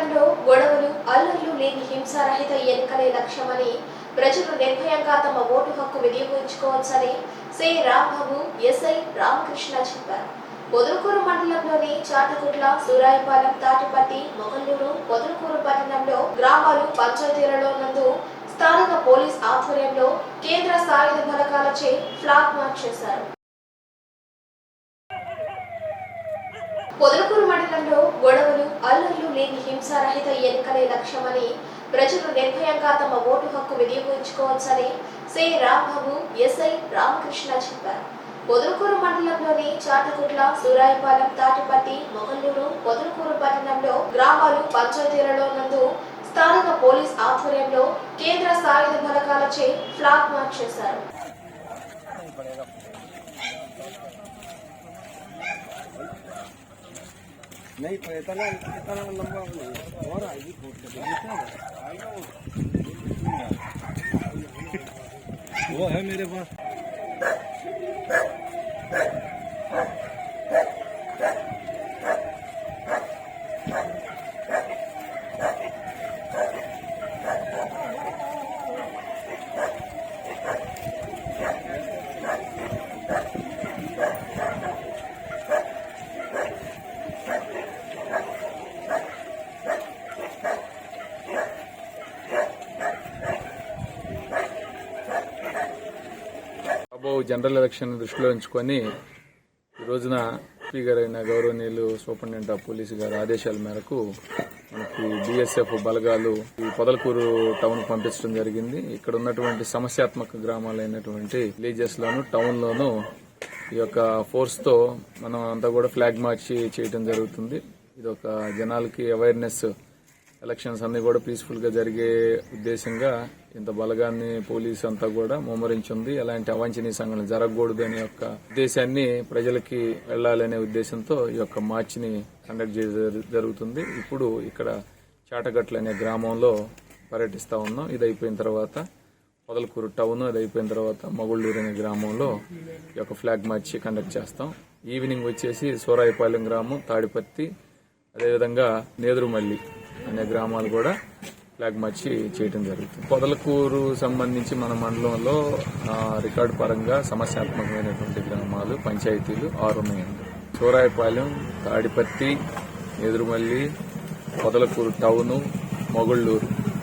పొదలకూరు గొడవలు అల్లర్లు లేని హింసారహిత ఎన్నికలే లక్ష్యమని ప్రజలు నిర్భయంగా తమ ఓటు హక్కు వినియోగించుకోవచ్చని సి. రాంబాబు ఎస్ఐ రామకృష్ణ చెప్పారు. పొదలకూరు మండలంలోని చాటగుట్ల సూరాయిపాలెం తాటిపత్తి మొగల్లూరు పొదలకూరు పట్టణంలో గ్రామాలు పంచాయతీలలో ఉన్నందు స్థానిక పోలీస్ ఆధ్వర్యంలో కేంద్ర సాయుధ బలగాలచే ఫ్లాగ్ మార్చ్ చేశారు. పొదలకూరు మండలంలో హింసారహిత ఎన్నికలే లక్ష్యమని ప్రజలు నిర్భయంగా తమ ఓటు హక్కు వినియోగించుకోవచ్చని సి. రాంబాబు ఎస్ఐ రామకృష్ణ చెప్పారు. పొదలకూరు మండలంలోని చాటకుట్ల సూరాయిపాలెం తాటిపత్తి మొగల్లూరు పొదలకూరు పట్టణంలో గ్రామాలు పంచాయతీలలో నందు స్థానిక పోలీస్ ఆధ్వర్యంలో కేంద్ర సాయుధ బలగాలచే ఫ్లాగ్ మార్చ్ చేశారు. नहीं तो इतना इतना लंबा नहीं और आएगी फूट वो है मेरे पास జనరల్ ఎలక్షన్ దృష్టిలో ఉంచుకొని ఈ రోజున పి గారైన గౌరవనీయులు సూపరింటెండెంట్ ఆఫ్ పోలీసు గారి ఆదేశాల మేరకు మనకి బిఎస్ఎఫ్ బలగాలు ఈ పొదలకూరు టౌన్ పంపించడం జరిగింది. ఇక్కడ ఉన్నటువంటి సమస్యాత్మక గ్రామాలైనటువంటి విలేజెస్ లోను టౌన్ లోను ఈ యొక్క ఫోర్స్తో మనం అంతా కూడా ఫ్లాగ్ మార్చ్ చేయడం జరుగుతుంది. ఇది ఒక జనాలకి అవేర్నెస్ ఎలక్షన్స్ అన్ని కూడా పీస్ఫుల్గా జరిగే ఉద్దేశంగా ఇంత బలగాన్ని పోలీసు అంతా కూడా ముమ్మరించింది. ఎలాంటి అవాంఛనీయ సంఘటన జరగకూడదు అనే యొక్క ఉద్దేశాన్ని ప్రజలకి వెళ్ళాలనే ఉద్దేశంతో ఈ యొక్క మార్చ్ని కండక్ట్ చేయడం జరుగుతుంది. ఇప్పుడు ఇక్కడ చాటగట్ల అనే గ్రామంలో పర్యటిస్తా ఉన్నాం. ఇది అయిపోయిన తర్వాత పొదలకూరు టౌన్ అది అయిపోయిన తర్వాత మగుళ్ళూరు అనే గ్రామంలో ఈ యొక్క ఫ్లాగ్ మార్చ్ కండక్ట్ చేస్తాం. ఈవినింగ్ వచ్చేసి సూరాయిపాలెం గ్రామం తాడిపత్తి అదేవిధంగా నేదురుమల్లి. అనే గ్రామాలు కూడా ఫ్లాగ్ మార్చి చేయడం జరుగుతుంది. పొదలకూరు సంబంధించి మన మండలంలో రికార్డు పరంగా సమస్యాత్మకమైనటువంటి గ్రామాలు పంచాయతీలు ఆరు ఉన్నాయండి సూరాయపాలెం తాడిపత్తి ఎదురుమల్లి పొదలకూరు టౌను మొగుళ్ళూరు.